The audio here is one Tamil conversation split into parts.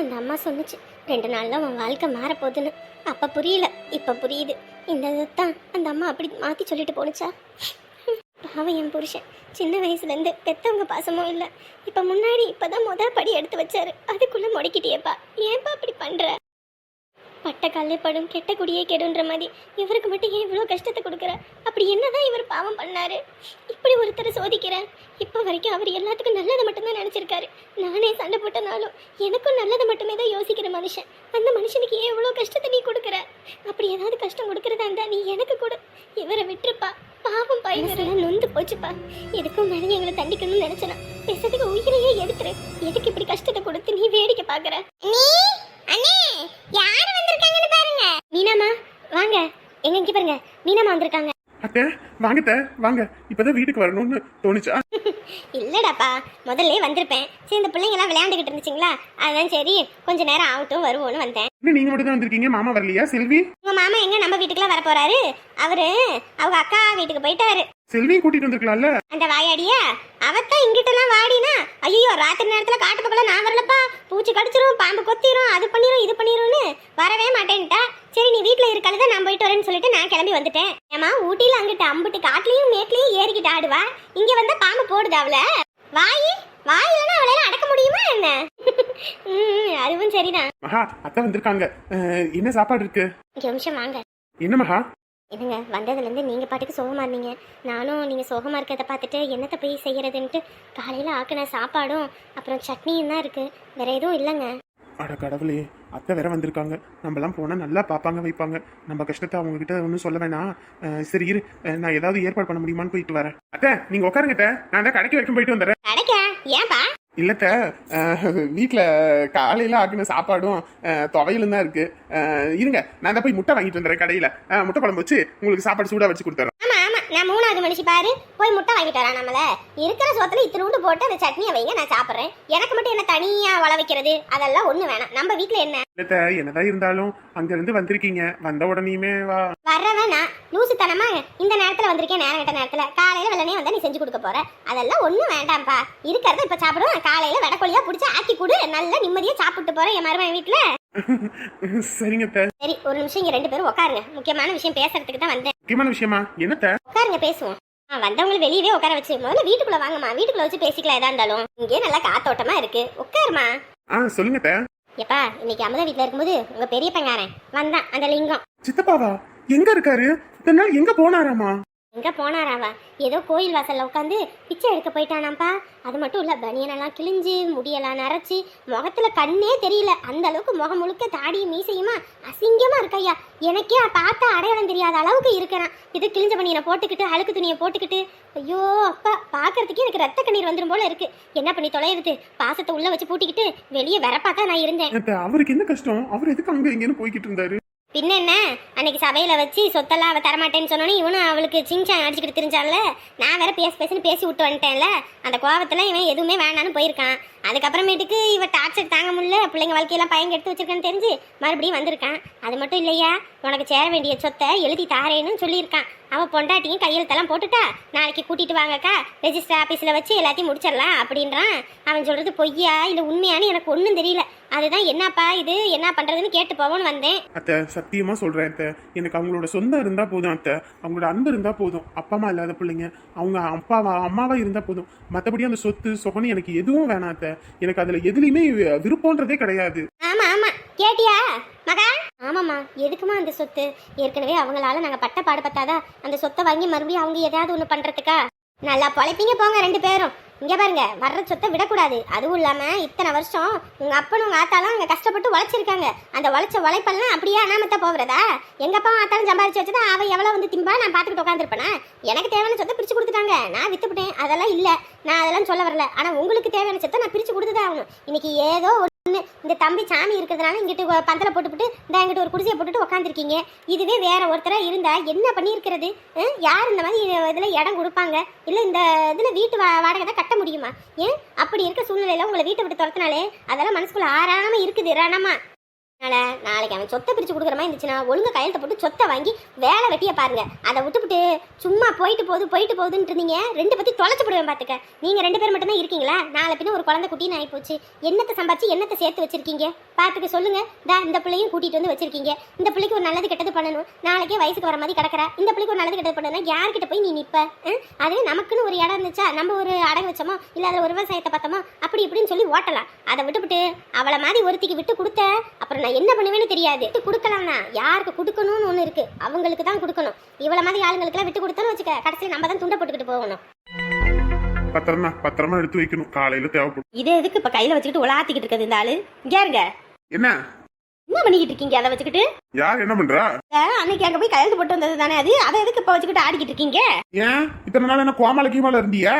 அந்த அம்மா சொன்னிச்சு ரெண்டு நாள்ல உன் வாழ்க்கை மாறப்போகுதுன்னு. அப்போ புரியல இப்போ புரியுது. இந்த தான் அந்த அம்மா அப்படி மாற்றி சொல்லிட்டு போனுச்சா பாவம் என் புருஷன். சின்ன வயசுல இருந்து பெத்தவங்க பாசமும் இல்லை. இப்போ முன்னாடி இப்போ தான் முதல் படி எடுத்து வச்சாரு. அதுக்குள்ளே முடக்கிட்டியேப்பா. ஏன்ப்பா அப்படி பண்ற? பட்ட கல்லே படும் கெட்ட குடியே கெடுன்ற மாதிரி. இவருக்கு மட்டும் ஏன் இவ்வளோ கஷ்டத்தை கொடுக்குற? அப்படி என்னதான் இவர் பாவம் பண்ணாரு? இப்படி ஒருத்தரை சோதிக்கிறேன் இப்போ வரைக்கும் அவர் எல்லாத்துக்கும் நல்லதை மட்டும்தான் நினச்சிருக்காரு. நானே சண்டை போட்டனாலும் எனக்கும் நல்லதை மட்டுமே தான் யோசிக்கிற மனுஷன். அந்த மனுஷனுக்கு ஏன் இவ்வளோ கஷ்டத்தை நீ கொடுக்குற? அப்படி ஏதாவது கஷ்டம் கொடுக்குறதா இருந்தா நீ எனக்கு கொடு. இவரை விட்டுருப்பா. பாவம் பையன் நொந்து போச்சுப்பா. எதுக்கும் மேலே எங்களை தண்டிக்கணும்னு நினைச்சனா. பேசுறதுக்கு உயிரையே எடுத்துரு. எதுக்கு இப்படி கஷ்டத்தை கொடுத்து நீ வேடிக்கை பாக்குற நீ அண்ணே யார் வந்திருக்காங்கன்னு பாருங்க மீனாமா வாங்க எங்க இங்க பாருங்க மீனாமா வந்திருக்காங்க அத்தை வாங்க அத்தை வாங்க. இப்பதான் வீட்டுக்கு வரணும்னு தோணுச்சா? இல்லடாப்பா முதல்ல வந்திருப்பேன். சரி இந்த பிள்ளைங்க எல்லாம் விளையாண்டுகிட்டு இருந்துச்சுங்களா? அதான் சரி கொஞ்ச நேரம் ஆகட்டும் வருவோன்னு வந்தேன். நீங்க மட்டும் தான் வந்திருக்கீங்க? மாமா வரலையா? செல்வி? உங்க மாமா எங்க நம்ம வீட்டுக்குலாம் வர போறாரு அவரு அவங்க அக்கா வீட்டுக்கு போயிட்டாரு. செல்வியும் கூட்டிட்டு வந்திருக்கலாம்ல? அந்த வாயாடியா? அவத்தான் இங்கிட்டலாம் வாடினா ஐயோ ராத்திரி நேரத்துல காட்டு பக்கம் நான் வரலப்பா. பூச்சி கடிச்சிரும் பாம்பு கொத்திரும் அது பண்ணிரும் இது பண்ணிரும்னு வரவே மாட்டேன்ட்டா. சரி நீ வீட்ல இருக்கலத நான் போயிட்டு வரேன்னு சொல்லிட்டு நான் கிளம்பி வந்துட்டேன். ஏமா ஊட்டியில அங்கிட்டு அம்புட்டு காட்டுலயும் மேட்லயும் ஏறிக்கிட்டு ஆடுவா? இங்க வந்தா பாம்பு போடுது அவள. வாயி வாயிலனா அவளால அடக்க முடியுமா என்ன? ம், அதுவும் சரிதான். மகா அத்தை வந்திருக்காங்க. என்ன சாப்பாடு இருக்கு? இங்க நிமிஷம் வாங்க. என்ன மகா? என்னங்க வந்ததுலேருந்து நீங்கள் பாட்டுக்கு சோகமாக இருந்தீங்க. நானும் நீங்கள் சோகமாக இருக்கிறத பார்த்துட்டு என்னத்தை போய் செய்யறதுன்ட்டு காலையில் ஆக்கின சாப்பாடும் அப்புறம் சட்னியும் தான் இருக்குது வேற எதுவும் இல்லைங்க. அட கடவுளே அத்தை வேற வந்திருக்காங்க. நம்மலாம் போனா நல்லா பார்ப்பாங்க வைப்பாங்க. நம்ம கஷ்டத்தை அவங்க கிட்ட ஒன்றும் சொல்ல வேணாம். சரி இரு. நான் ஏதாவது ஏற்பாடு பண்ண முடியுமான்னு போயிட்டு வரேன். அத்தை நீங்க உட்காருங்க நான் தான் கடைக்கு வரைக்கும் போயிட்டு வந்துடுறேன். கிடைக்கா? ஏன்பா? இல்லத்த வீட்டில் காலையில் ஆக்கின சாப்பாடும் துவையலும் தான் இருக்கு. அஹ், இருங்க. நான் தான் போய் முட்டை வாங்கிட்டு வந்துடுறேன் கடையில். முட்டை குழம்பு வச்சு உங்களுக்கு சாப்பாடு சூடாக வச்சு கொடுத்துறேன். நான் மூணாவது மனுஷி பாரு போய் முட்டை வாங்கிட்டு வரேன் நம்மள. இருக்கிற சோத்துல இத்தினூண்டு போட்டு அந்த சட்னியை வைங்க நான் சாப்பிட்றேன். எனக்கு மட்டும் என்ன தனியாக வள வைக்கிறது? அதெல்லாம் ஒன்றும் வேணாம். நம்ம வீட்டில் என்ன? என்னதான் இருந்தாலும் அங்கேருந்து வந்திருக்கீங்க. வந்த உடனேயுமே வா. வர்றவன் நான். லூசுத்தனமா இந்த நேரத்தில் வந்திருக்கேன் நேரம் கட்ட நேரத்தில். காலையில் வெள்ளனே வந்தால் நீ செஞ்சு கொடுக்க போற. அதெல்லாம் ஒன்றும் வேண்டாம்ப்பா. இருக்கிறத இப்போ சாப்பிடுவோம். காலையில் வெடக்கொல்லியாக பிடிச்சி ஆக்கி கொடு. நல்லா நிம்மதியாக சாப்பிட்டு போகிறேன் என் மருமகன் வீட்டில் சரிங்க சரி ஒரு நிமிஷம் இங்க ரெண்டு பேரும் உட்காருங்க முக்கியமான விஷயம் பேசுறதுக்கு தான் வந்தேன். முக்கியமான விஷயமா? என்னத்த? உட்காருங்க பேசுவோம். வந்தவங்களை வெளியவே உட்கார வச்சு முதல்ல வீட்டுக்குள்ள வாங்கம்மா. வீட்டுக்குள்ள வச்சு பேசிக்கலாம் எதா இருந்தாலும். இங்கே நல்லா காத்தோட்டமா இருக்கு. உட்காருமா ஆ சொல்லுங்க எப்பா இன்னைக்கு அமுதா வீட்ல இருக்கும்போது உங்க பெரிய பங்காரன் வந்தான் அந்த லிங்கம். சித்தப்பாவா? எங்க இருக்காரு? இத்தனை நாள் எங்க போனாராமா எங்கே போனாராவா ஏதோ கோயில் வாசலில் உட்காந்து பிச்சை எடுக்க போயிட்டானாப்பா அது மட்டும் இல்லை பனியனெல்லாம் கிழிஞ்சு முடியெல்லாம் நரைச்சி முகத்துல கண்ணே தெரியல. அந்த அளவுக்கு முகம் முழுக்க தாடி மீசையுமா அசிங்கமா இருக்கையா? எனக்கே பார்த்தா அடையாளம் தெரியாத அளவுக்கு இருக்கிறான் இது கிழிஞ்ச பனியனை போட்டுக்கிட்டு அழுக்கு துணியை போட்டுக்கிட்டு. ஐயோ அப்பா பார்க்கறதுக்கே எனக்கு ரத்த கண்ணீர் வந்துடும் போல இருக்கு. என்ன பண்ணி தொலையிறது? பாசத்தை உள்ளே வச்சு பூட்டிக்கிட்டு வெளியே வரப்பாக்கா நான் இருந்தேன். அவருக்கு என்ன கஷ்டம்? அவர் எதுக்கு அங்கே இங்கன்னு போய்கிட்டு இருந்தாரு? பின்ன என்ன அன்னைக்கு சபையில வச்சு சொத்தெல்லாம் அவ தரமாட்டேன்னு சொன்னோன்னே இவனும் அவளுக்கு சிங்சான் அடிச்சுக்கிட்டு தெரிஞ்சான்ல. நான் வேற பேச பேசுன்னு பேசி விட்டு வந்துட்டேன்ல. அந்த கோவத்துல இவன் எதுவுமே வேணான்னு போயிருக்கான். அதுக்கப்புறமேட்டுக்கு இவ டார்ச்சர் தாங்க முடியல பிள்ளைங்க வாழ்க்கையெல்லாம் பையன் எடுத்து வச்சிருக்கேன்னு தெரிஞ்சு மறுபடியும் வந்திருக்கான். அது மட்டும் இல்லையா? உனக்கு சேர வேண்டிய சொத்தை எழுதி தாரேன்னு சொல்லியிருக்கான். அவன் பொண்டாட்டியும் கையெழுத்தெல்லாம் போட்டுட்டா நாளைக்கு கூட்டிட்டு வாங்கக்கா ரெஜிஸ்டர் ஆஃபீஸில் வச்சு எல்லாத்தையும் முடிச்சிடலாம் அப்படின்றான். அவன் சொல்றது பொய்யா இல்லை உண்மையானு எனக்கு ஒன்றும் தெரியல. அதுதான் என்னப்பா இது? என்ன பண்ணுறதுன்னு கேட்டு போவோன்னு வந்தேன். அத்தை சத்தியமா சொல்றேன் அத்தை. எனக்கு அவங்களோட சொந்தம் இருந்தால் போதும் அத்தை. அவங்களோட அன்பு இருந்தால் போதும். அப்பா அம்மா இல்லாத பிள்ளைங்க. அவங்க அப்பாவா அம்மாவா இருந்தால் போதும். மற்றபடி அந்த சொத்து சொகனு எனக்கு எதுவும் வேணாம் அத்தை. எனக்கு அதுல எதுலையுமே விருப்பம்ன்றதே கிடையாது. ஆமா ஆமா. கேட்டியா? மகா? ஆமாம்மா. எதுக்குமா அந்த சொத்து? ஏற்கனவே அவங்களால நாங்க பட்ட பாடு பத்தாதா அந்த சொத்தை வாங்கி மறுபடியும் அவங்க ஏதாவது ஒண்ணு பண்றதுக்கா? நல்லா பொழைப்பீங்க போங்க ரெண்டு பேரும். இங்கே பாருங்க வர்ற சொத்தை விடக்கூடாது. அதுவும் இல்லாமல் இத்தனை வருஷம் உங்கள் அப்பனும் உங்கள் ஆத்தாலும் அங்கே கஷ்டப்பட்டு உழைச்சிருக்காங்க. அந்த உழைச்ச உழைப்பெல்லாம் அப்படியே அனாமத்தா போகிறதா? எங்கள் அப்பாவும் ஆத்தாலும் சம்பாரிச்சு வச்சதா அவள் எவ்வளோ வந்து திம்பா? நான் பார்த்துக்கிட்டு உட்காந்துருப்பேனா எனக்கு தேவையான சொத்தை பிரித்து கொடுத்துட்டாங்க. நான் விற்றுப்பிட்டேன் அதெல்லாம் இல்லை. நான் அதெல்லாம் சொல்ல வரல. ஆனால் உங்களுக்கு தேவையான சொத்தை நான் பிரிச்சு கொடுத்துதான் ஆகணும். இன்னைக்கு ஏதோ இந்த தம்பி சாமி இருக்கிறதுனால இங்கிட்டு பந்தலை போட்டுவிட்டு இந்த எங்கிட்ட ஒரு குடிசையை போட்டுட்டு உட்காந்துருக்கீங்க இதுவே வேற ஒருத்தராக இருந்தால் என்ன பண்ணியிருக்கிறது? யார் இந்த மாதிரி இதில் இடம் கொடுப்பாங்க? இல்லை இந்த இதில் வீட்டு வா- வாடகை தான் கட்ட முடியுமா? ஏன்? அப்படி இருக்க சூழ்நிலையில் உங்களை வீட்டை விட்டு துரத்தினாலே அதெல்லாம் மனசுக்குள்ள ஆறாமல் இருக்குது ரணமா அதனால நாளைக்கு அவன் சொத்தை பிரித்து கொடுக்குற மாதிரி இருந்துச்சுன்னா ஒழுங்கு கையெழுத்த போட்டு சொத்தை வாங்கி வேலை வெட்டியை பாருங்க. அதை விட்டுவிட்டு சும்மா போயிட்டு போகுது போயிட்டு போகுதுன்னு இருந்தீங்க. ரெண்டு பற்றி தொலைச்சு போடுவேன் பார்த்துக்க நீங்கள் ரெண்டு பேர் மட்டும்தான் இருக்கீங்களா? நாளை பின்ன ஒரு குழந்தை குட்டின்னு ஆகி போச்சு. என்னத்தை சம்பாதிச்சு என்னத்தை சேர்த்து வச்சிருக்கீங்க? பார்த்துக்க சொல்லுங்கள் தா இந்த பிள்ளையும் கூட்டிகிட்டு வந்து வச்சிருக்கீங்க. இந்த பிள்ளைக்கு ஒரு நல்லது கெட்டது பண்ணணும். நாளைக்கே வயசுக்கு வர மாதிரி கிடக்கிற. இந்த பிள்ளைக்கு ஒரு நல்லது கெட்டது பண்ணணும் யார்கிட்ட போய் நீ நிற்ப அதுவே நமக்குன்னு ஒரு இடம் இருந்துச்சா? நம்ம ஒரு அடகு வச்சோமோ? இல்லை அதில் ஒரு விவசாயத்தை பார்த்தோமோ? அப்படி இப்படின்னு சொல்லி ஓட்டலாம். அதை விட்டுவிட்டு அவளை மாதிரி ஒருத்திக்கு விட்டு கொடுத்த அப்புறம் நான் என்ன பண்ணுவேன்னு தெரியாது. விட்டு கொடுக்கலாம் தான் யாருக்கு கொடுக்கணும்னு ஒன்று இருக்கு. அவங்களுக்கு தான் கொடுக்கணும். இவ்வளோ மாதிரி ஆளுங்களுக்குலாம் விட்டு கொடுத்தோன்னு வச்சுக்க கடைசியில் நம்ம தான் துண்டை போட்டுக்கிட்டு போகணும். பத்திரம் பத்திரமா எடுத்து வைக்கணும். காலையில தேவைப்படும். இது எதுக்கு இப்ப கையில வச்சுக்கிட்டு உலாத்திக்கிட்டு இருக்குது இந்த ஆளு? இங்க இருங்க. என்ன? என்ன பண்ணிக்கிட்டு இருக்கீங்க? அதை வச்சுக்கிட்டு? யார் என்ன பண்றா? அன்னைக்கு அங்க போய் கையெழுத்து போட்டு வந்தது தானே அது? அதை எதுக்கு இப்ப வச்சுக்கிட்டு ஆடிக்கிட்டு இருக்கீங்க? ஏன்? இத்தனை நாள் என்ன கோமால கீமால இருந்தியா?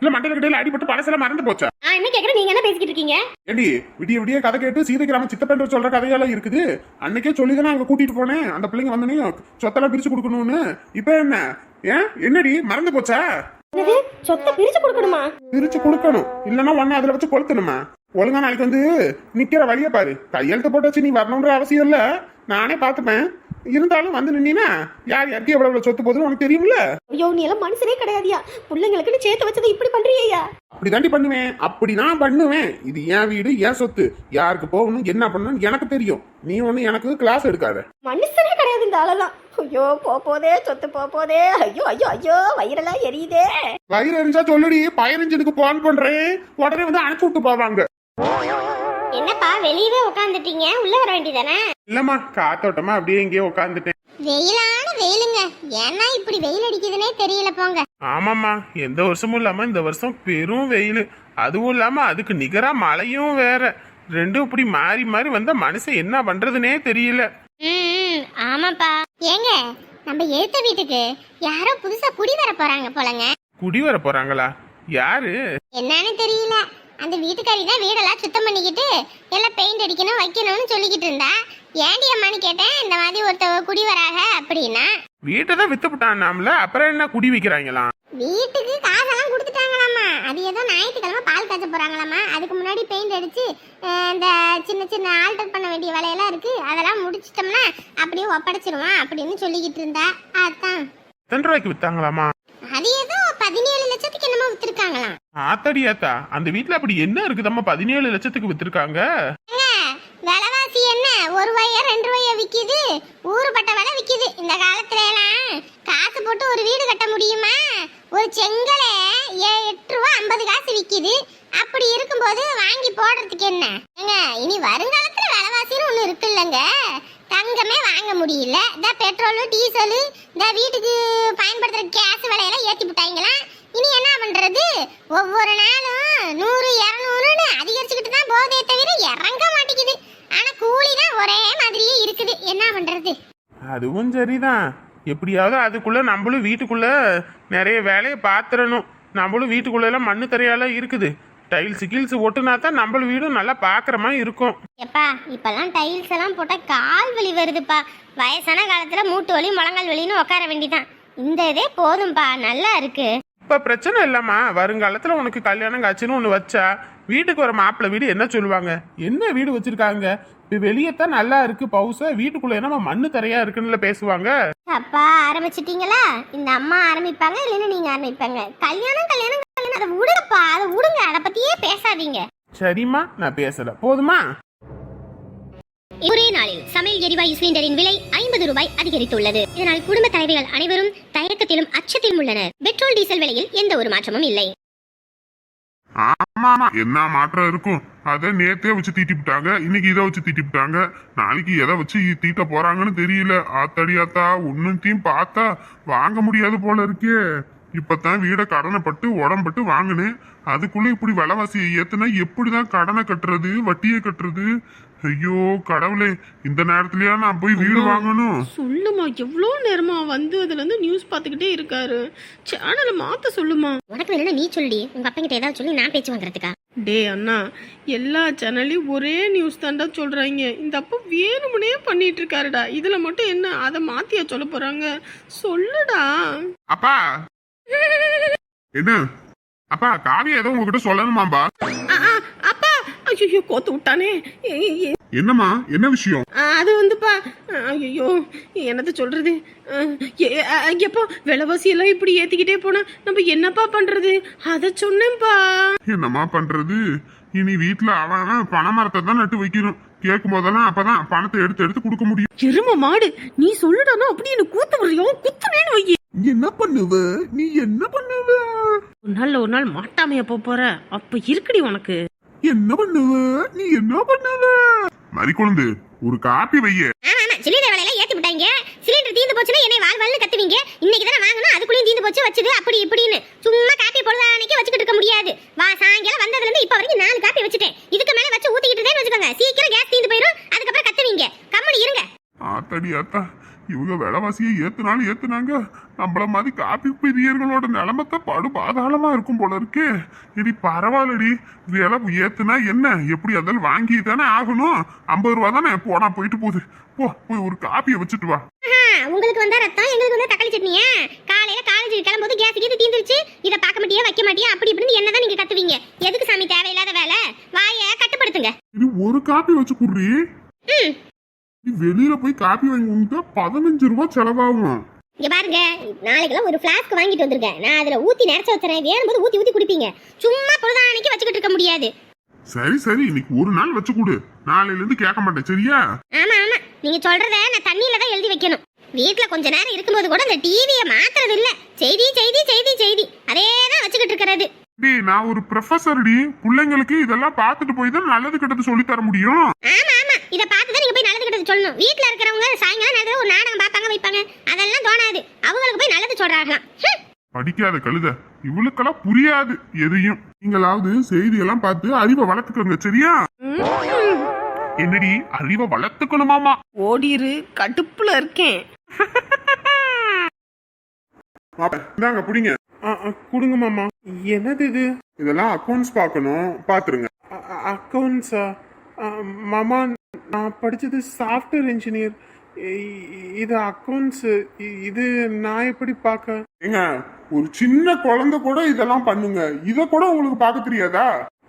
இல்ல மண்டல கடையில அடிபட்டு பழசெல்லாம் மறந்து போச்சா? நான் என்ன கேக்குறேன் நீங்க என்ன பேசிக்கிட்டு இருக்கீங்க? ஏடி விடிய விடிய கதை கேட்டு சீதைக்கிராம சித்தப்பேண்டர் சொல்ற கதையெல்லாம் இருக்குது. அன்னைக்கே சொல்லி தானே அங்க கூட்டிட்டு போனேன். அந்த பிள்ளைங்க வந்தனே சொத்தெல்லாம் பிரிச்சு கொடுக்கணும்னு. இப்ப என்ன? ஏன் என்னடி? மறந்து போச்சா? என்னது? சொத்தை பிரிச்சு கொடுக்கணுமா? பிரிச்சு கொடுக்கணும். இல்லன்னா ஒன்னு அதுல வச்சு கொளுத்தணுமா? ஒழுங்கா நாளைக்கு வந்து நிக்கிற வழிய பாரு. கையெழுத்து போட்டு வச்சு நீ வரணுன்ற அவசியம் இல்ல. நானே பாத்துப்பேன் இருந்தாலும் வந்து நின்னா யார் யாருக்கு எவ்வளவு எவ்வளவு சொத்து போகுதுன்னு உனக்கு தெரியும்ல? ஐயோ நீ எல்லாம் மனுஷனே கிடையாதியா? பிள்ளைங்களுக்குன்னு சேர்த்து வச்சதை இப்படி பண்றியா அப்படிதாண்டி பண்ணுவேன். அப்படி நான் பண்ணுவேன். இது என் வீடு என் சொத்து. யாருக்கு போகணும் என்ன பண்ணணும் எனக்கு தெரியும். நீ ஒண்ணு எனக்கு கிளாஸ் எடுக்காத. மனுஷனே கிடையாது இந்த ஆளெல்லாம். ஐயோ போ போதே சொத்து போ போதே ஐயோ ஐயோ ஐயோ வயிறெல்லாம் எரியுதே. வயிறு எரிஞ்சா சொல்லுடி பயனஞ்சதுக்கு போன் பண்றேன். உடனே வந்து அனுப்பிச்சு விட்டு போவாங்க. என்னப்பா வெளியவே உட்காந்துட்டீங்க உள்ள வர வேண்டியதானே? இல்லம்மா காத்தோட்டமா அப்படியே இங்கேயே உட்காந்துட்டேன் வெயிலான வெயிலுங்க. ஏன்னா இப்படி வெயில் அடிக்குதுன்னே தெரியல போங்க. ஆமாம்மா எந்த வருஷமும் இல்லாம இந்த வருஷம் பெரும் வெயில். அதுவும் இல்லாம அதுக்கு நிகரா மழையும் வேற. ரெண்டும் இப்படி மாறி மாறி வந்தா மனுஷன் என்ன பண்றதுனே தெரியல. ம் ஆமாப்பா. ஏங்க நம்ம ஏத்த வீட்டுக்கு யாரோ புதுசா குடி வர போறாங்க போலங்க. குடி வர போறாங்களா? யாரு? என்னன்னு தெரியல. அந்த வீட்டுக்காரி தான் வீடெல்லாம் சுத்தம் பண்ணிக்கிட்டு எல்லாம் பெயிண்ட் அடிக்கணும் வைக்கணும்னு சொல்லிக்கிட்டு இருந்தா. ஏண்டி அம்மான்னு கேட்டேன் இந்த மாதிரி ஒருத்தவ குடி வராக அப்படின்னா. வீட்டை தான் வித்துப்புட்டான் நாமல அப்புறம் என்ன குடி வைக்கிறாங்களாம்? வீட்டுக்கு காசெல்லாம் கொடுத்துட்டாங்களாமா அது ஏதோ ஞாயிற்றுக்கிழமை பால் காய்ச்ச போறாங்களாமா அதுக்கு முன்னாடி பெயிண்ட் அடிச்சு இந்த சின்ன சின்ன ஆல்டர் பண்ண வேண்டிய வேலையெல்லாம் இருக்கு அதெல்லாம் முடிச்சிட்டோம்னா அப்படியே ஒப்படைச்சிருவான் அப்படின்னு சொல்லிக்கிட்டு இருந்தா. அதான். எத்தனை ரூபாய்க்கு வித்தாங்களாமா அது ஏதோ பதினேழு லட்சத்துக்கு என்னமோ வித்துருக்காங்களாம். ஆத்தடியாத்தா அந்த வீட்ல அப்படி என்ன இருக்குதம்மா? பதினேழு லட்சத்துக்கு வித்திருக்காங்க. விலைவாசி என்ன? ஒரு ரூபாயா ரெண்டு ரூபாயா விக்குது. ஊருப்பட்ட விலை விக்குது. இந்த காலத்துல எல்லாம் காசு போட்டு ஒரு வீடு கட்ட முடியுமா? ஒரு செங்கலை எட்டு ரூபா ஐம்பது காசு விக்குது. அப்படி இருக்கும்போது வாங்கி போடுறதுக்கு என்ன? ஏங்க இனி வருங்காலத்துல விலைவாசின்னு ஒண்ணு இருக்குல்லங்க. தங்கமே வாங்க முடியல. இந்த பெட்ரோலு டீசலு இந்த வீட்டுக்கு பயன்படுத்துகிற கேஸ் விலையெல்லாம் ஏற்றி விட்டாங்களா? இனி என்ன பண்ணுறது ஒவ்வொரு நாளும் நூறு இரநூறுன்னு அதிகரிச்சுக்கிட்டு தான் போதே தவிர இறங்க மாட்டேங்குது. ஆனால் கூலி தான் ஒரே மாதிரியே இருக்குது. என்ன பண்ணுறது அதுவும் சரிதான். எப்படியாவது அதுக்குள்ளே நம்மளும் வீட்டுக்குள்ளே நிறைய வேலையை பார்த்துடணும் நம்மளும் வீட்டுக்குள்ளே எல்லாம் மண்ணு தரையால இருக்குது. டைல்ஸ் கீல்ஸ் ஒட்டுனா தான் நம்மள வீடும் நல்லா பாக்குற மாதிரி இருக்கும். எப்பா இப்பெல்லாம் டைல்ஸ் எல்லாம் போட்டா கால் வலி வருதுப்பா. வயசான காலத்துல மூட்டு வலி முழங்கால் வலின்னு உட்கார வேண்டிதான். இந்த இதே போதும்பா நல்லா இருக்கு. இப்ப பிரச்சனை இல்லம்மா. வருங்காலத்துல உனக்கு கல்யாணம் காட்சின்னு ஒண்ணு வச்சா வீட்டுக்கு வர மாப்பிள்ளை வீடு என்ன சொல்லுவாங்க? என்ன வீடு வச்சிருக்காங்க? இப்ப வெளியே தான் நல்லா இருக்கு பவுச வீட்டுக்குள்ள என்னமா மண்ணு தரையா இருக்குன்னு பேசுவாங்க? அப்பா ஆரம்பிச்சிட்டீங்களா? இந்த அம்மா ஆரம்பிப்பாங்க இல்லைன்னா நீங்க ஆரம்பிப்பாங்க. கல்யாணம் கல்யாணம் கல்யாணம் அதை விடுங்கப்பா அதை விடுங்க. அதை பத்தியே பேசாதீங்க. சரிம்மா நான் பேசல. போதுமா? ஒரே நாளில் சமையல் எரிவாயு சிலிண்டரின் விலை ஐம்பது ரூபாய் அதிகரித்துள்ளது. இதனால் குடும்ப தலைவிகள் அனைவரும் தயக்கத்திலும் அச்சத்திலும் உள்ளனர். பெட்ரோல் டீசல் விலையில் எந்த ஒரு மாற்றமும் இல்லை. ஆமா ஆமா என்ன மாற்றம் இருக்கும்? அத நேத்தே வச்சு தீட்டி விட்டாங்க இன்னைக்கு இதை வச்சு தீட்டி விட்டாங்க. நாளைக்கு எதை வச்சு தீட்ட போறாங்கன்னு தெரியல. ஆத்தாடி ஆத்தா ஒன்னுத்தையும் பார்த்தா வாங்க முடியாது போல இருக்கே. இப்பதான் வீட கடனை பட்டு உடம்பட்டு வாங்கினேன். அதுக்குள்ள இப்படி விலைவாசியை ஏத்துனா எப்படிதான் கடனை கட்டுறது வட்டியை கட்டுறது? ஐயோ கடவுளே இந்த நேரத்துலயா நான் போய் வீடு வாங்கணும். சொல்லுமா எவ்வளோ நேரமா வந்து அதுல இருந்து நியூஸ் பார்த்துக்கிட்டே இருக்காரு. சேனலை மாத்த சொல்லுமா? உனக்கு வேணும்னா நீ சொல்லி உங்க அப்பா கிட்ட ஏதாவது சொல்லி நான் பேச்சு வாங்குறதுக்கா? டே அண்ணா எல்லா சேனல்லையும் ஒரே நியூஸ் தாண்டா சொல்றாங்க. இந்த அப்பா வேணுமுனே பண்ணிட்டு இருக்காருடா. இதுல மட்டும் என்ன அதை மாத்தியா சொல்ல போறாங்க? சொல்லுடா. அப்பா என்ன? அப்பா காவியா ஏதோ உங்ககிட்ட சொல்லணுமாம்பா? அப்பா! ஐயோ கோத்து விட்டானே. என்னம்மா? என்ன விஷயம்? அது வந்துப்பா. ஐயோ என்னத்த சொல்றது? எப்போ விலைவாசி எல்லாம் இப்படி ஏத்திக்கிட்டே போனா நம்ம என்னப்பா பண்றது? அத சொன்னேன்ப்பா. என்னம்மா பண்றது? இனி வீட்டுல அவன் பனைமரத்தை தான் நட்டு வைக்கணும். கேட்கும் போதெல்லாம் அப்பதான் பணத்தை எடுத்து எடுத்து கொடுக்க முடியும். எரும மாடு நீ சொல்லுடானா? அப்படி என்ன கூத்து வர்றியோ குத்துனேன்னு வை என்ன பண்ணுவ? நீ என்ன பண்ணுவ? ஒரு நாள்ல ஒரு நாள் மாட்டாமையா போற? அப்ப இருக்குடி உனக்கு. என்ன பண்ணுவ? நீ என்ன பண்ணுவ? மறிக்குழந்து ஒரு காப்பி வைய. சிலிண்டர் விலையெல்லாம் ஏத்தி விட்டாங்க. சிலிண்டர் தீந்து போச்சுன்னா என்னை வாழ் வாழ்னு கத்துவீங்க. இன்னைக்கு தானே வாங்கணும்? அதுக்குள்ளேயும் தீந்து போச்சு வச்சது அப்படி இப்படின்னு. சும்மா காப்பி பொழுதானைக்கு வச்சுக்கிட்டு இருக்க முடியாது. வா சாயங்காலம் வந்ததுல இருந்து இப்ப வரைக்கும் நாலு காப்பி வச்சுட்டேன். இதுக்கு மேல வச்சு ஊத்திக்கிட்டு வச்சுக்கோங்க. சீக்கிரம் கேஸ் தீந்து போயிடும் அதுக்கப்புறம் கத்துவீங்க. கம்முனு இருங்க. ஆத்தாடி ஆத்தா. இவங்க விலைவாசியை ஏத்துனாலும் ஏத்துனாங்க. நம்மள மாதிரி காப்பி பிரியர்களோட நிலைமத்தை படு பாதாளமா இருக்கும் போல இருக்கே. இடி பரவாயில்லடி. விலை ஏத்துனா என்ன? எப்படி இருந்தாலும் வாங்கி தானே ஆகணும்? ஐம்பது ரூபா தானே? போனா போயிட்டு போகுது. போ போய் ஒரு காப்பியை வச்சுட்டு வா. உங்களுக்கு வந்தா ரத்தம் எங்களுக்கு வந்தா தக்காளி சட்னியா? காலையில காலேஜ் கிளம்பும்போது கேஸ் கீது தீந்துருச்சு. இதை பார்க்க மாட்டியா வைக்க மாட்டியா? அப்படி இப்படின்னு என்னதான் நீங்க கத்துவீங்க? எதுக்கு சாமி தேவையில்லாத வேலை? வாயை கட்டுப்படுத்துங்க. இது ஒரு காப்பி வச்சு குடுறி. ம். நீ வெளியில போய் காப்பி வாங்கி உண்டா பதினஞ்சு ரூபா செலவாகும். இங்க பாருங்க நாளைக்கெல்லாம் ஒரு ஃபிளாஸ்க் வாங்கிட்டு வந்திருக்கேன். நான் அதுல ஊத்தி நிறச்சு வச்சுறேன் வேணும்போது ஊத்தி ஊத்தி குடிப்பீங்க. சும்மா பொழுதானைக்கு வச்சுக்கிட்டு இருக்க முடியாது. சரி சரி. இன்னைக்கு ஒரு நாள் வச்சு கொடு. நாளையில இருந்து கேட்க மாட்டேன் சரியா? ஆமா ஆமா. நீங்க சொல்றத நான் தண்ணியில தான் எழுதி வைக்கணும். வீட்ல கொஞ்ச நேரம் இருக்கும்போது கூட இந்த டிவியை மாத்துறது இல்ல செய்தி செய்தி செய்தி செய்தி. அதே தான் வச்சுக்கிட்டு இருக்கிறது. டேய் நான் ஒரு ப்ரொஃபஸர் டி பிள்ளைங்களுக்கு இதெல்லாம் பார்த்துட்டு போய் தான் நல்லது கெட்டது சொல்லி தர முடியும். ஆமா ஆமா. இத பார்த்து தான் நீங்க போய் நல்லது கிட்டது சொல்லணும். வீட்ல இருக்கிறவங்க சாயங்காலம் நேரத்துல ஒரு நாடகம் பார்ப்பாங்க வைப்பாங்க. அதெல்லாம் தோணாது. அவங்களுக்கு போய் நல்லது சொல்றாங்களாம். படிக்காத கழுத. இவளுக்கெல்லாம் புரியாது எதையும். நீங்களாவது செய்தியெல்லாம் பார்த்து அறிவை வளர்த்துக்கோங்க சரியா? என்னடி அறிவை வளர்த்துக்கணுமாமா? ஓடிரு கடுப்புல இருக்கேன். இந்தாங்க புடிங்க. ஆ, ஆ, கொடுங்க மாமா. என்னது இது? இதெல்லாம் அக்கௌண்ட்ஸ் பார்க்கணும். பாத்துருங்க அக்கௌண்ட்ஸா மாமா நான் படிச்சது சாஃப்ட்வேர் இன்ஜினியர் இது அக்கௌண்ட்ஸ் இது நான் எப்படி பார்க்க? ஏங்க ஒரு சின்ன குழந்தை கூட இதெல்லாம் பண்ணுங்க. இத கூட உங்களுக்கு பார்க்க தெரியாதா?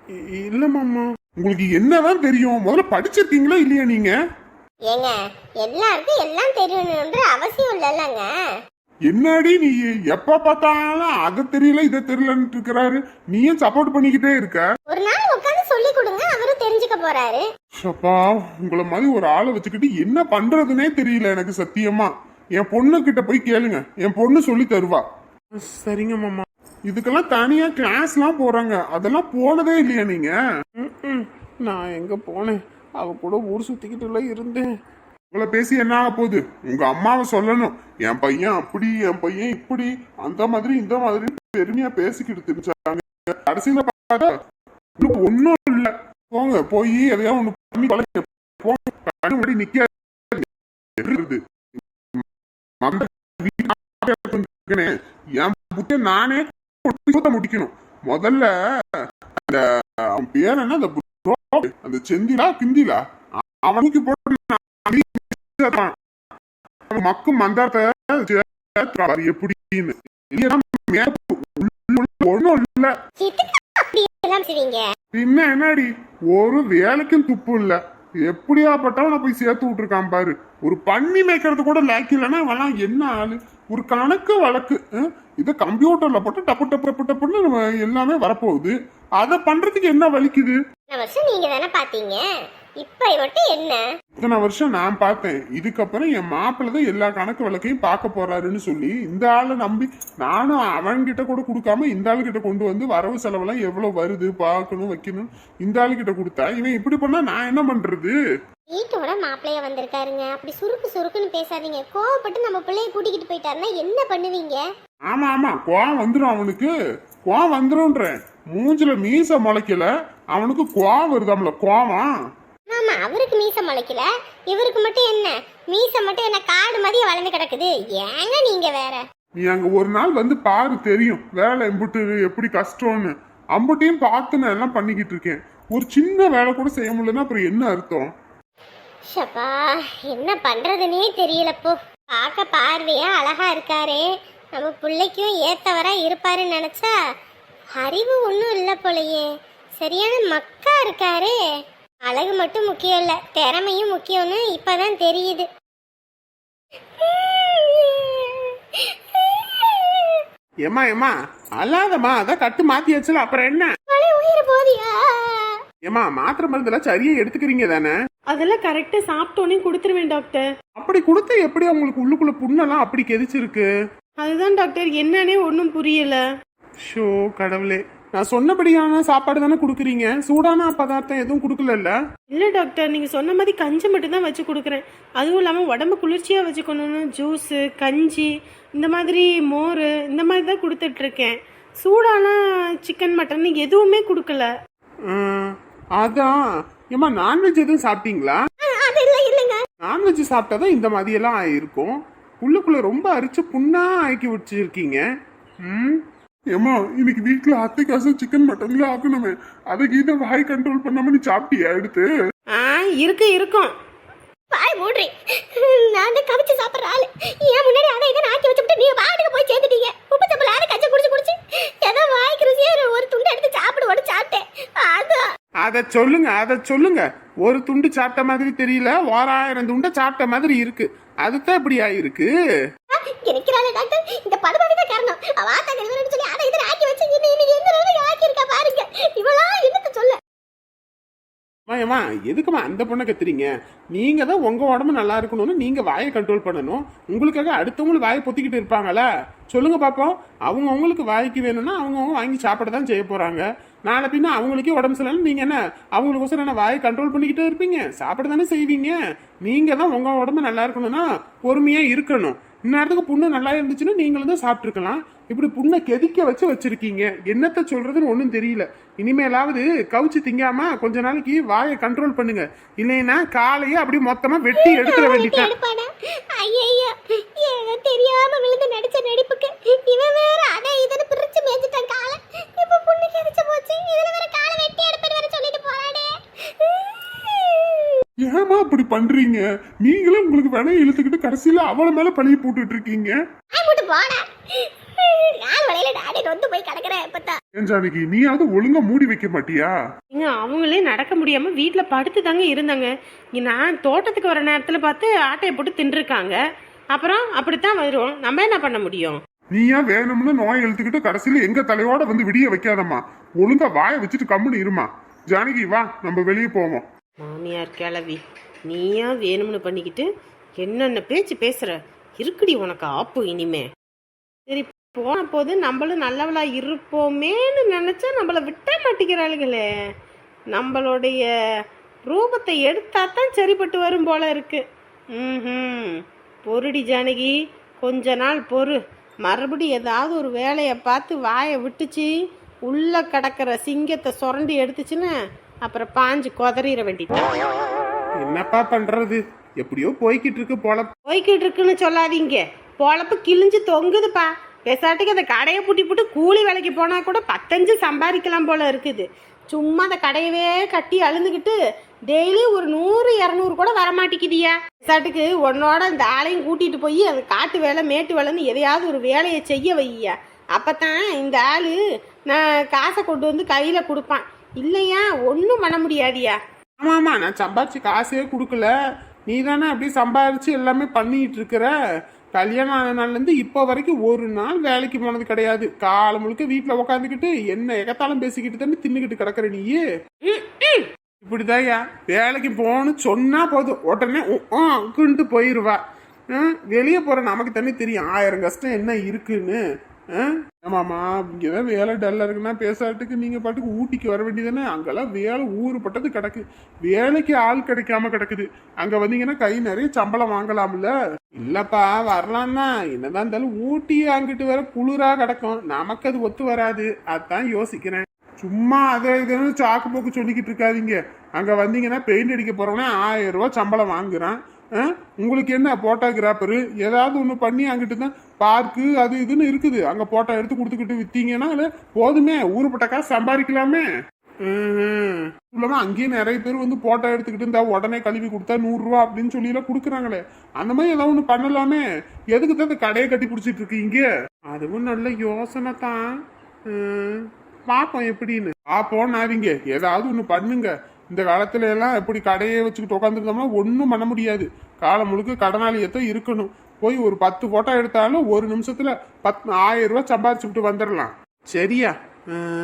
இ- இல்ல மாமா. உங்களுக்கு என்னதான் தெரியும்? முதல்ல படிச்சிருக்கீங்களா இல்லையா நீங்க? ஏங்க எல்லாருக்கும் எல்லாம் தெரியணுன்ற அவசியம் இல்லைல்லங்க. என்னடி நீ? எப்ப பார்த்தாலும் அதை தெரியல இதை தெரியலன்னு இருக்கிறாரு. நீயும் சப்போர்ட் பண்ணிக்கிட்டே இருக்க? ஒரு நாள் உட்காந்து சொல்லி கொடுங்க அவரும் தெரிஞ்சுக்க போறாரு. அப்பா உங்களை மாதிரி ஒரு ஆளை வச்சுக்கிட்டு என்ன பண்றதுனே தெரியல எனக்கு சத்தியமா. என் பொண்ணு கிட்ட போய் கேளுங்க என் பொண்ணு சொல்லி தருவா. சரிங்க மாமா. இதுக்கெல்லாம் தனியா கிளாஸ்லாம் போறாங்க. அதெல்லாம் போனதே இல்லையா நீங்க. நான் எங்க போனேன்? அவ கூட ஊர் சுத்திக்கிட்டுல இருந்தேன். உங்களை பேசி என்ன ஆக போகுது? உங்க அம்மாவை சொல்லணும். என் பையன் அப்படி என் பையன் இப்படி அந்த மாதிரி இந்த மாதிரி பெருமையா பேசிக்கிட்டு தெரிஞ்சாங்க. கடைசியில பார்த்தா இன்னும் ஒண்ணும் இல்ல. போங்க போய் எதையா ஒண்ணு பண்ணி பழக போங்க கண்ணு நிக்காது என் புத்திய நானே சுத்த முடிக்கணும். முதல்ல அந்த அவன் பேர் என்ன? அந்த அந்த செந்திலா கிந்திலா? அவனுக்கு போட்டு நான் சேர்த்தான். அவன் மக்கு மந்தாரத்தை எப்படின்னு. ஒண்ணும் இல்ல. பின்ன என்னடி? ஒரு வேலைக்கும் துப்பு இல்ல. எப்படியாப்பட்டவனை போய் சேர்த்து விட்டுருக்கான் பாரு. ஒரு பண்ணி மேய்க்கிறது கூட லேக் இல்லைன்னா அவெல்லாம் என்ன ஆளு? ஒரு கணக்கு வழக்கு? இதை கம்ப்யூட்டர்ல போட்டு டப்பு டப்பு டப்பு டப்புன்னு நம்ம எல்லாமே வரப்போகுது. அதை பண்றதுக்கு என்ன வலிக்குது? நீங்க தானே பாத்தீங்க இப்ப மட்டும் என்ன? இத்தனை வருஷம் நான் பார்த்தேன். இதுக்கப்புறம் என் மாப்பிள்ளை தான் எல்லா கணக்கு வழக்கையும் பார்க்க போறாருன்னு சொல்லி இந்த ஆளை நம்பி நானும் அவன்கிட்ட கூட கொடுக்காம இந்த ஆளுகிட்ட கொண்டு வந்து வரவு செலவெல்லாம் எவ்வளவு வருது பார்க்கணும் வைக்கணும் இந்த ஆளுகிட்ட கொடுத்தா இவன் இப்படி பண்ணா நான் என்ன பண்றது? வீட்டோட மாப்பிள்ளைய வந்திருக்காருங்க. அப்படி சுருக்கு சுருக்குன்னு பேசாதீங்க. கோவப்பட்டு நம்ம பிள்ளைய கூட்டிக்கிட்டு போயிட்டாருன்னா என்ன பண்ணுவீங்க? ஆமா ஆமா. கோவம் வந்துடும் அவனுக்கு. கோவம் வந்துரும்ன்றேன். மூஞ்சில மீச முளைக்கல. அவனுக்கு கோவம் வருதாம்ல கோவம். ஆமா அவருக்கு மீச முளைக்கல. இவருக்கு மட்டும் என்ன? மீச மட்டும் என்ன காடு மதிய வளர்ந்து கிடக்குது? ஏங்க நீங்க வேற? நீ அங்க ஒரு நாள் வந்து பாரு தெரியும். வேலை எம்புட்டு எப்படி கஷ்டம்னு. அம்புட்டையும் பார்த்து நான் எல்லாம் பண்ணிக்கிட்டு இருக்கேன். ஒரு சின்ன வேலை கூட செய்ய முடியலன்னா அப்புறம் என்ன அர்த்தம்? ஷப்பா என்ன பண்றதுனே தெரியலப்போ பார்க்க பார்வையா அழகா இருக்காரே. நம்ம பிள்ளைக்கும் ஏத்தவரா இருப்பாருன்னு நினைச்சா அறிவு ஒன்றும் இல்லை போலயே. சரியான மக்கா இருக்காரே. அழகு மட்டும் முக்கியம் இல்ல திறமையும் முக்கியம்னு இப்பதான் தெரியுது. ஏமா ஏமா அல்லாதம்மா அதான் கட்டு மாத்தியாச்சுல அப்புறம் என்ன? வலி உயிர் போதியா? ஏமா மாத்திரை மருந்தெல்லாம் சரியா எடுத்துக்கிறீங்க தானே? அதெல்லாம் கரெக்டாக சாப்பிட்டோன்னே கொடுத்துருவேன் டாக்டர் அப்படி கொடுத்து எப்படி உங்களுக்கு உள்ளுக்குள்ள புண்ணெல்லாம் அப்படி கெதிச்சிருக்கு? அதுதான் டாக்டர் என்னன்னே ஒன்றும் புரியல. ஷோ கடவுளே. நான் சொன்னபடியான சாப்பாடு தானே கொடுக்குறீங்க? சூடான பதார்த்தம் எதுவும் கொடுக்கலல்ல? இல்லை டாக்டர் நீங்கள் சொன்ன மாதிரி கஞ்சி மட்டும்தான் வச்சு கொடுக்குறேன். அதுவும் இல்லாமல் உடம்பு குளிர்ச்சியாக வச்சுக்கணும்னு ஜூஸு கஞ்சி இந்த மாதிரி மோர் இந்த மாதிரி தான் கொடுத்துட்ருக்கேன். சூடான சிக்கன் மட்டன் எதுவுமே கொடுக்கல. ம், அதான் ஏமா நான்வெஜ் எதுவும் சாப்பிட்டீங்களா? அது இல்ல இல்லைங்க. நான்வெஜ் சாப்பிட்டாதான் இந்த மாதிரியெல்லாம் ஆயிருக்கும். உள்ளுக்குள்ள ரொம்ப அரிச்சு புண்ணா ஆக்கி வச்சிருக்கீங்க. ம்? ஏமா இன்னைக்கு வீட்டுல அத்தைக்காசம் சிக்கன் மட்டன்ல ஆக்கணுமே. அதை கீத வாய் கண்ட்ரோல் பண்ணாம நீ சாப்பிட்டியா? எடுத்து. இருக்கு இருக்கும். பாய் மூடுறி. நான் தான் கவிச்சு சாப்பிட்ற ஆளு. ஏன் முன்னாடி அதை இதை ஆக்கி வச்சுட்டு நீங்க பாட்டுக்கு போய் சேர்த்துட்டீங்க உப்பு சம்பளம் ஆறு கச்சை குடிச்சு குடிச்சு. ஏதோ வாய்க்கு ருசியா ஒரு- துண்டு எடுத்து சாப்பிடுவோன்னு சாப்பிட்டேன். அதான் அத சொல்லுங்க அத சொல்லுங்க. ஒரு துண்டு சாப்பிட்ட மாதிரி தெரியல ஓராயிரம் துண்டை சாப்பிட்ட மாதிரி இருக்கு. அதுதான் இப்படி ஆயிருக்கு. இருக்கிறாள் டாக்டர். இந்த படுபாவி தான் காரணம். அவ ஆத்தா கழிவுறன்னு சொல்லி அதை இதை ஆக்கி வச்சு இன்னும் இன்னைக்கு எந்த நிலைமைக்கு ஆக்கி இருக்கா பாருங்க. இவளா என்னத்த சொல்ல? மாயம்மா ஏம்மா எதுக்குமா அந்த பொண்ணை கத்துறீங்க? நீங்க தான் உங்க உடம்பு நல்லா இருக்கணும்னு நீங்க வாயை கண்ட்ரோல் பண்ணணும். உங்களுக்காக அடுத்தவங்களும் வாயை பொத்திக்கிட்டு இருப்பாங்களா சொல்லுங்க பாப்போம். அவங்க அவங்களுக்கு வாய்க்கு வேணும்னா அவங்க அவங்க வாங்கி சாப்பிட தான் செய்ய போறாங்க. நாளை பின்ன அவங்களுக்கே உடம்பு சரியில்லைன்னு நீங்க என்ன? அவங்களுக்கோசரம் என்ன வாயை கண்ட்ரோல் பண்ணிக்கிட்டே இருப்பீங்க? சாப்பிட தானே செய்வீங்க? நீங்க தான் உங்க உடம்பு நல்லா இருக்கணும்னா பொறுமையா இருக்கணும். இந்நேரத்துக்கு புண்ணு நல்லா இருந்துச்சுன்னா நீங்களும் தான் சாப்பிட்ருக்கலாம் இப்படி புண்ணை கெதிக்க வச்சு வச்சிருக்கீங்க. என்னத்த சொல்றதுன்னு ஒன்றும் தெரியல. இனிமேலாவது கவுச்சு திங்காம கொஞ்ச நாளைக்கு வாயை கண்ட்ரோல் பண்ணுங்க. இல்லைன்னா காலையே அப்படி மொத்தமா வெட்டி எடுத்துட வேண்டியதான் எடுப்பானா ஐயையோ. ஏதோ தெரியாம விழுந்து நடிச்ச நடிப்புக்கு இவன் வேற அதை இதனை பிரிச்சு மேய்ச்சிட்டான் காலை. இப்ப புண்ணு கிடைச்சு போச்சு. இதுல வேற காலை வெட்டி எடுப்பேன்னு வேற சொல்லிட்டு போறானே. ஏமா அப்படி பண்றீங்க? நீங்களே உங்களுக்கு வினை இழுத்துக்கிட்டு கடைசியில அவள மேல பழிய போட்டுட்டு இருக்கீங்க. ஏன் ஜானகி நீயாவது ஒழுங்கா மூடி வைக்க மாட்டியா? ஏங்க அவங்களே நடக்க முடியாமல் வீட்டில் படுத்து தாங்க இருந்தாங்க. நான் தோட்டத்துக்கு வர நேரத்தில் பார்த்து ஆட்டையை போட்டு தின்றுருக்காங்க. அப்புறம் அப்படித்தான் வரும் நம்ம என்ன பண்ண முடியும்? நீயா வேணும்னு நோய் இழுத்துக்கிட்டு கடைசியில எங்க தலையோட வந்து விடிய வைக்காதம்மா. ஒழுங்கா வாயை வச்சுட்டு கம்முன்னு இருமா. ஜானகி வா நம்ம வெளியே போவோம். மாமியார் கிளவி நீயா வேணும்னு பண்ணிக்கிட்டு என்னென்ன பேச்சு பேசுற? இருக்குடி உனக்கு ஆப்பு இனிமே. சரி போன போது நம்மளும் நல்லவளா இருப்போமேன்னு நினைச்சா நம்மள விட்ட மாட்டேங்கிறாளுங்களே. நம்மளுடைய ரூபத்தை எடுத்தா தான் சரிப்பட்டு வரும் போல இருக்கு. ம் பொருடி ஜானகி கொஞ்ச நாள் பொறு. மறுபடியும் ஏதாவது ஒரு வேலையை பார்த்து வாயை விட்டுச்சு உள்ள கிடக்கிற சிங்கத்தை சுரண்டி எடுத்துச்சுன்னா அப்புறம் பாஞ்சு கொதறிட வேண்டியது. என்னப்பா பண்றது? எப்படியோ போய்கிட்டு இருக்கு போல போய்கிட்டு இருக்குன்னு சொல்லாதீங்க. பொழப்பு கிழிஞ்சு தொங்குதுப்பா. பெசாட்டுக்கு அந்த கடையை பூட்டி போட்டு கூலி வேலைக்கு போனா கூட பத்தஞ்சு சம்பாதிக்கலாம் போல இருக்குது. சும்மா அந்த கடையவே கட்டி அழுந்துக்கிட்டு டெய்லி ஒரு நூறு இரநூறு கூட வரமாட்டேங்குதியா. பெசாட்டுக்கு உன்னோட அந்த ஆளையும் கூட்டிட்டு போய் அந்த காட்டு வேலை மேட்டு வேலைன்னு எதையாவது ஒரு வேலையை செய்ய வையா அப்பதான் இந்த ஆளு நான் காசை கொண்டு வந்து கையில கொடுப்பான். இல்லையா? ஒன்றும் பண்ண முடியாதியா? ஆமா ஆமா. நான் சம்பாரிச்சு காசே கொடுக்கல. நீ தானே அப்படியே சம்பாதிச்சு எல்லாமே பண்ணிட்டு இருக்கிற? கல்யாணம் ஆன நாள்ல இருந்து இப்போ வரைக்கும் ஒரு நாள் வேலைக்கு போனது கிடையாது. காலம் முழுக்க வீட்டுல உக்காந்துக்கிட்டு என்ன எகத்தாலும் பேசிக்கிட்டு தானே தின்னுக்கிட்டு கிடக்குற நீ இப்படிதாயா வேலைக்கு போகணும்னு சொன்னா போதும். உடனே உக்குன்ட்டு போயிருவா. வெளியே போற நமக்கு தானே தெரியும். ஆயிரம் கஷ்டம் என்ன இருக்குன்னு. ஆ? இங்கே இங்கதான் வேலை டல்லா இருக்குன்னா பேசாட்டுக்கு நீங்க பாட்டுக்கு ஊட்டிக்கு வர வேண்டியதானே அங்கெல்லாம் வேலை ஊறுபட்டது கிடக்கு. வேலைக்கு ஆள் கிடைக்காம கிடக்குது. அங்க வந்தீங்கன்னா கை நிறைய சம்பளம் வாங்கலாம்ல. இல்லப்பா தான் என்னதான் இருந்தாலும் ஊட்டி அங்கிட்டு வர குளிரா கிடக்கும். நமக்கு அது ஒத்து வராது. அதான் யோசிக்கிறேன். சும்மா அதை இதுன்னு சாக்கு போக்கு சொல்லிக்கிட்டு இருக்காதீங்க. அங்க வந்தீங்கன்னா பெயிண்ட் அடிக்க போறவனே ஆயிரம் ரூபாய் சம்பளம் வாங்குறான். உங்களுக்கு என்ன போட்டோகிராஃபரு? ஏதாவது ஒன்று பண்ணி அங்கிட்டு தான் பார்க்கு அது இதுன்னு இருக்குது. அங்கே போட்டோ எடுத்து கொடுத்துக்கிட்டு விற்றீங்கன்னா இல்ல போதுமே ஊருப்பட்ட காசு சம்பாதிக்கலாமே. ம்ஹும். அங்கேயே அங்கேயும் நிறைய பேர் வந்து போட்டோ எடுத்துக்கிட்டு இருந்தா உடனே கழுவி கொடுத்தா நூறுரூவா அப்படின்னு சொல்லி எல்லாம் கொடுக்குறாங்களே. அந்த மாதிரி ஏதாவது ஒன்று பண்ணலாமே. எதுக்கு தான் இந்த கடையை கட்டி பிடிச்சிட்டு இருக்கீங்க அதுவும் நல்ல யோசனை தான். பார்ப்போம் எப்படின்னு. பார்ப்போம் நாவிங்க ஏதாவது ஒன்று பண்ணுங்க. இந்த காலத்துல எல்லாம் எப்படி கடையே வச்சுக்கிட்டு உட்காந்துருந்தோம்னா ஒன்றும் பண்ண முடியாது. காலம் முழுக்க கடனாளியத்தான் இருக்கணும். போய் ஒரு பத்து போட்டோ எடுத்தாலும் ஒரு நிமிஷத்துல பத்து ஆயிரம் ரூபாய் சம்பாதிச்சுட்டு வந்துடலாம் சரியா?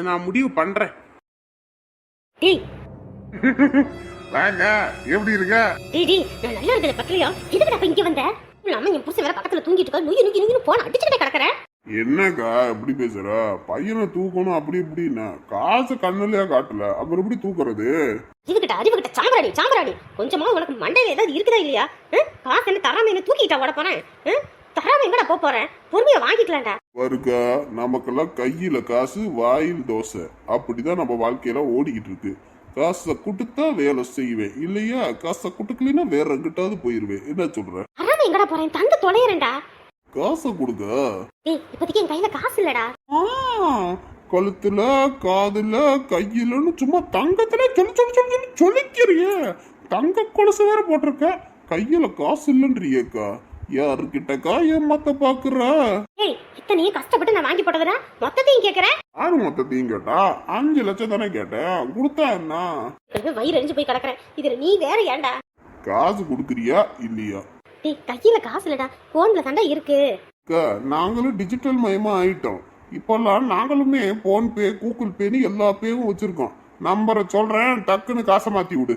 நான் முடிவு பண்றேன். டேய். வாங்க எப்படி இருக்க? டேய் நான் நல்லா இருக்கிற பக்கலையா எதுக்கு அப்ப இங்க வந்த? இல்லாம என் புருஷன் வேற பக்கத்துல தூங்கிட்டு இருக்க நுயி நுயி நுயின்னு போன அடிச்சுக்கிட்டே கிடக்குறேன் என்னக்கா எப்படி பேசுற? பையனை தூக்கணும் அப்படி இப்படின்னா. காசு கண்ணுலயா காட்டல. அப்புறம் எப்படி தூக்குறது? அறிவுகிட்ட அறிவுகிட்ட சாம்பராணி சாம்பராணி. கொஞ்சமா உனக்கு மண்டையில ஏதாவது இருக்குதா இல்லையா? காசு என்ன தராம என்ன தூக்கிட்டா ஓட போறேன்? தராம எங்கடா போப் போறேன்? பொறுமையா வாங்கிக்கலாம்டா. வருக்கா நமக்கெல்லாம் கையில காசு வாயில் தோசை. அப்படிதான் நம்ம வாழ்க்கையில ஓடிக்கிட்டு இருக்கு. காசை கொடுத்தா வேலை செய்வேன். இல்லையா காசை கொடுக்கலைன்னா வேற எங்கிட்டாவது போயிருவேன். என்ன சொல்ற? தராம எங்கடா போறேன்? தந்து தொலைறேன்டா காசை கொடுக்க டேய் இப்போதைக்கு என் கையில காசு இல்லடா. ஆ, கழுத்துல காதுல கையிலன்னு சும்மா தங்கத்துல சொல்லி சொல்லி சொல்லி சொல்லி சொல்லிக்கிறிய. தங்க கொலுசு வேற போட்டிருக்க. கையில காசு இல்லைன்றியக்கா. யாருக்கிட்டக்கா ஏமாத்த பாக்குற டேய் இத்தனையும் கஷ்டப்பட்டு நான் வாங்கி போட்டதுடா. மொத்தத்தையும் கேக்குறேன் யாரு மொத்தத்தையும் கேட்டா? அஞ்சு லட்சம் தானே கேட்டேன். கொடுத்தா என்ன? எனக்கு வயிறு எரிஞ்சு போய் கிடக்குறேன். இதுல நீ வேற ஏன்டா? காசு கொடுக்குறியா இல்லையா? டேய் கையில காசு இல்லடா. போன்ல தாண்டா இருக்கு. அக்கா நாங்களும் டிஜிட்டல் மயமா ஆயிட்டோம். இப்பெல்லாம் நாங்களுமே போன்பே கூகுள் பேன்னு எல்லா பேவும் வச்சிருக்கோம். நம்பரை சொல்றேன் டக்குன்னு காசை மாத்தி விடு.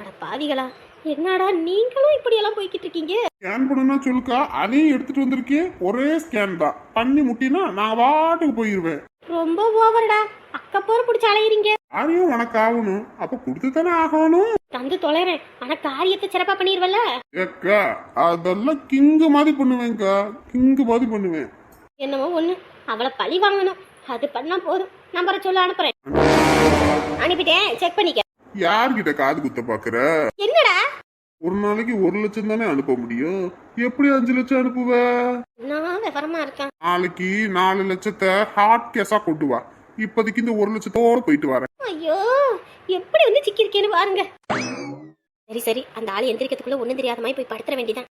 அட பாவிகளா என்னடா நீங்களும் இப்படி எல்லாம் போய்கிட்டு இருக்கீங்க? ஸ்கேன் பண்ணுனா சொல்லுக்கா அதையும் எடுத்துட்டு வந்திருக்கேன் ஒரே ஸ்கேன் தான். பண்ணி முட்டினா நான் பாட்டுக்கு போயிருவேன். ரொம்ப ஓவர்டா அக்க போற பிடிச்ச அலையிறீங்க. யாரையும் உனக்கு ஆகணும் அப்ப கொடுத்து தானே ஆகணும். தந்து தொலைறேன் ஆனா காரியத்தை சிறப்பா பண்ணிருவல்ல? ஏக்கா அதெல்லாம் கிங்கு மாதிரி பண்ணுவேன்க்கா. கிங்கு மாதிரி பண்ணுவேன். என்னமோ ஒண்ணு. அவளை பழி வாங்கணும். அது பண்ணா போதும். நம்பரை சொல்ல அனுப்புறேன். அனுப்பிட்டேன். செக் பண்ணிக்க. யார்கிட்ட காது குத்த பாக்குற? என்னடா? ஒரு நாளைக்கு ஒரு லட்சம் தானே அனுப்ப முடியும். எப்படி அஞ்சு லட்சம் அனுப்புவ? நான் விவரமா இருக்கேன். நாளைக்கு நாலு லட்சத்தை ஹாட் கேஸா கொண்டு வா. இப்போதைக்கு இந்த ஒரு லட்சத்தோட போயிட்டு வரேன். ஐயோ எப்படி வந்து சிக்கிருக்கேன்னு பாருங்க. சரி சரி அந்த ஆள் எந்திரிக்கிறதுக்குள்ள ஒண்ணும் தெரியாத மாதிரி போய் படுத்துற வேண்டியதான்